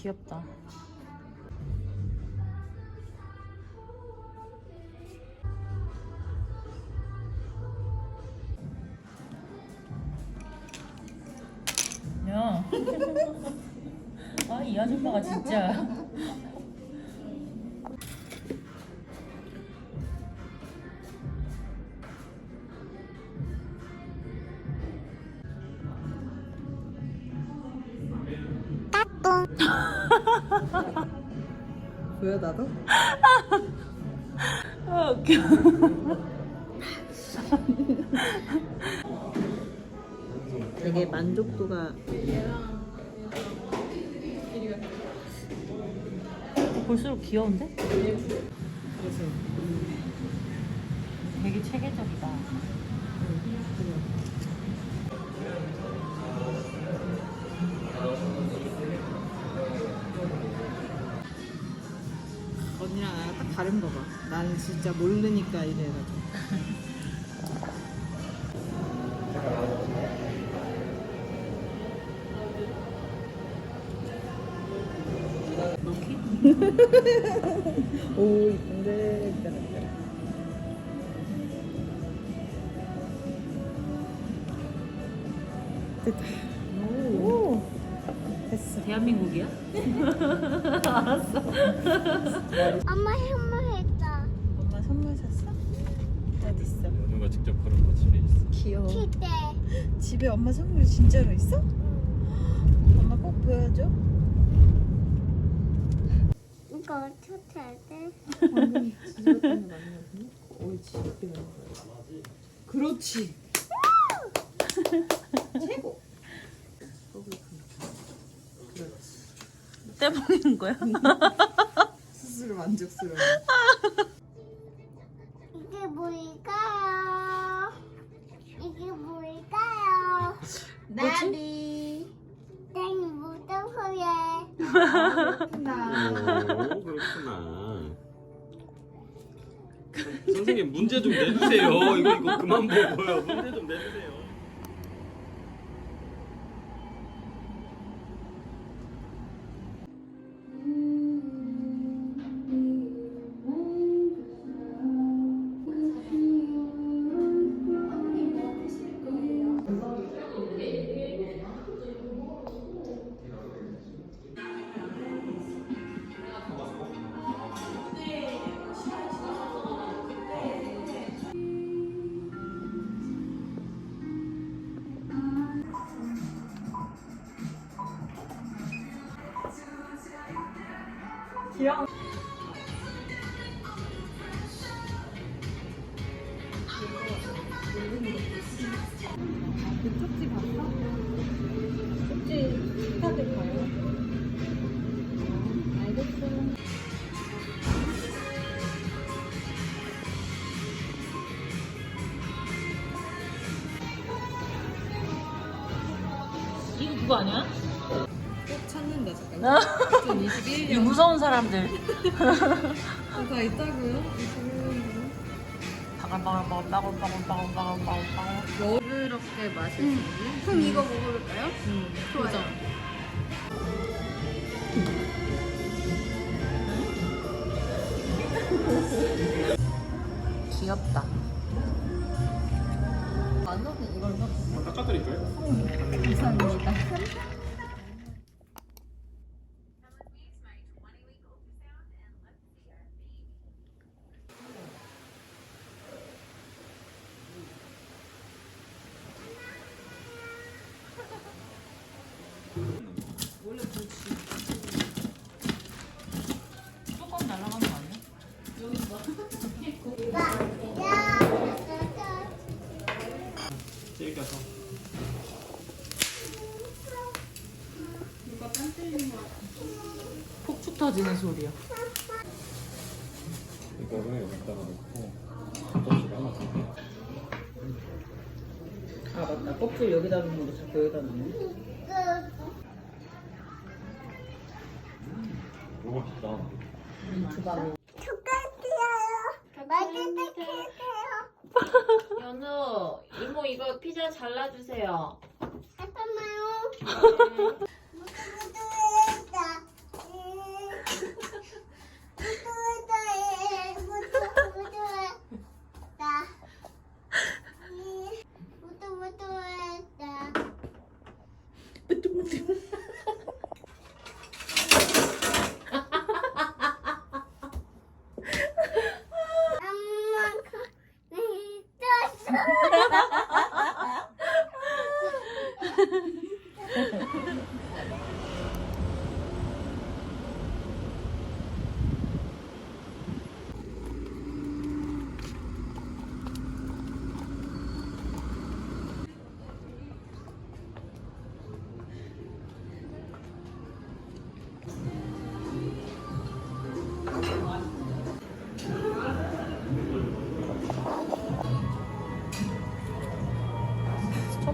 귀엽다. 아, 이 아줌마가 진짜. 보여 나도? 아, 웃겨. 되게 만족도가 볼수록 귀여운데? 그래서 되게 체계적이다. 언니랑 나랑 딱 다른 거 봐. 나는 진짜 모르니까 이래가지고. 오 이쁜데. 됐다. 오. 됐어. 대한민국이야? 엄마 선물했다. 엄마 선물 샀어? 어디 있어? 누가 직접 그런 거 집에 있어. 귀여워. 기대. 집에 엄마 선물 진짜로 있어? 엄마 꼭 보여줘. 이거 어떻게 해야 돼? 완전 지저분한 거 아니거든요? 옳지. 이렇게 넣는 거야. 그렇지. 최고. 떼먹는 거야? 스스로 만족스러워. 이게 뭘까요? 이게 뭘까요? 나비. 땡 무덤소에 선생님 문제 좀 내주세요. 이거 이거 그만 보고요. 문제 좀 내주세요. 그 쪽지 봤어? 쪽지. 어, 알겠어. 이거 그거 아니야? 꼭 찾는다 잠깐. 아. 2021년. 이 무서운 사람들. 다 있다고요? 21년. 바글바글 바글 바글 바글 바글 바글 바글. 너그럽게 마실 수 있는. 그럼 이거 먹어볼까요? 음, 좋아요. 귀엽다. 안 넣으면 이걸 넣어. 깎아드릴까요? 감사합니다. 부서지는 소리야. 이거를 여기다가 넣고 껍질을 하나 더. 아 맞다 껍질 여기다 놓는 거 자꾸 여기다 놓네 맛있다. 주방에 축하드려요. 맛있게 드세요. 연우, 이모 이거 피자 잘라주세요. 잠깐만요. 무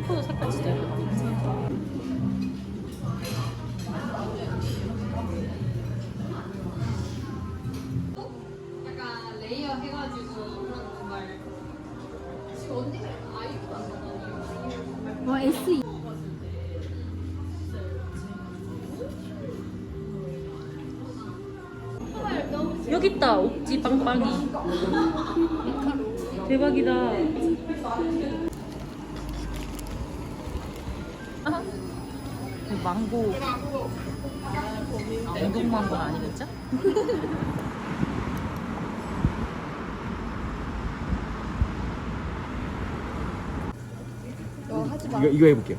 점프도 색깔 진짜 예쁘다. 여기 있다 옥지 빵빵이. 대박이다 망고 냉동 망고는 아니겠죠? 이거 이거 해볼게요.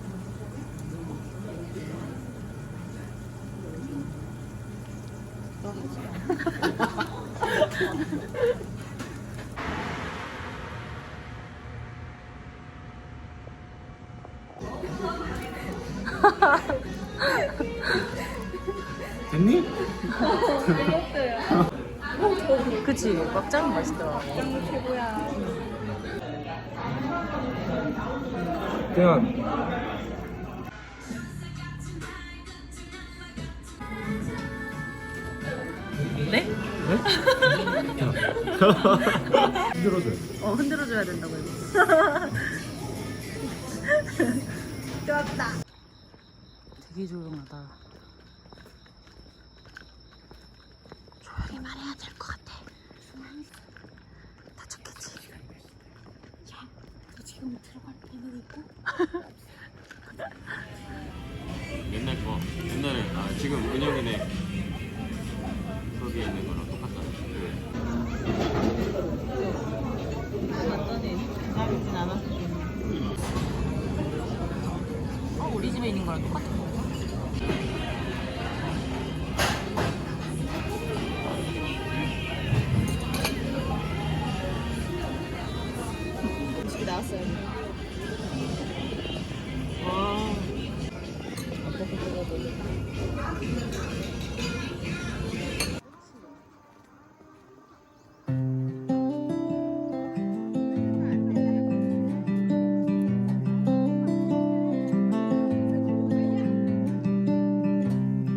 됐니? 그치 막장 맛있더라 그냥 네? 흔들어줘요. 어 흔들어줘야 된다고 이거 좋았다. 되게 조용하다 조용히 말해야 될 것 같아 다쳤겠지? 옛날 거 옛날에 아 지금 은영이네. 거기에 있는 거랑 똑같다. 맞더니 나르진 않았어 어 우리 집에 있는 거랑 똑같은 거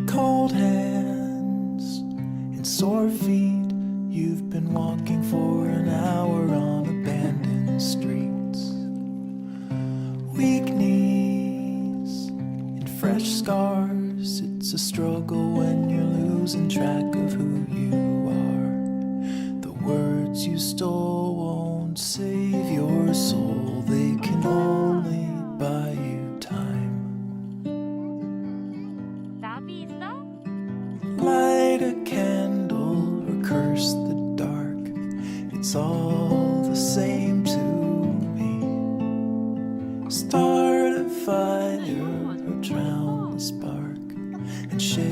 cold hands and sore feet. You've been walking struggle when you're losing track of who you are. The words you stole won't save your soul, they can only shit.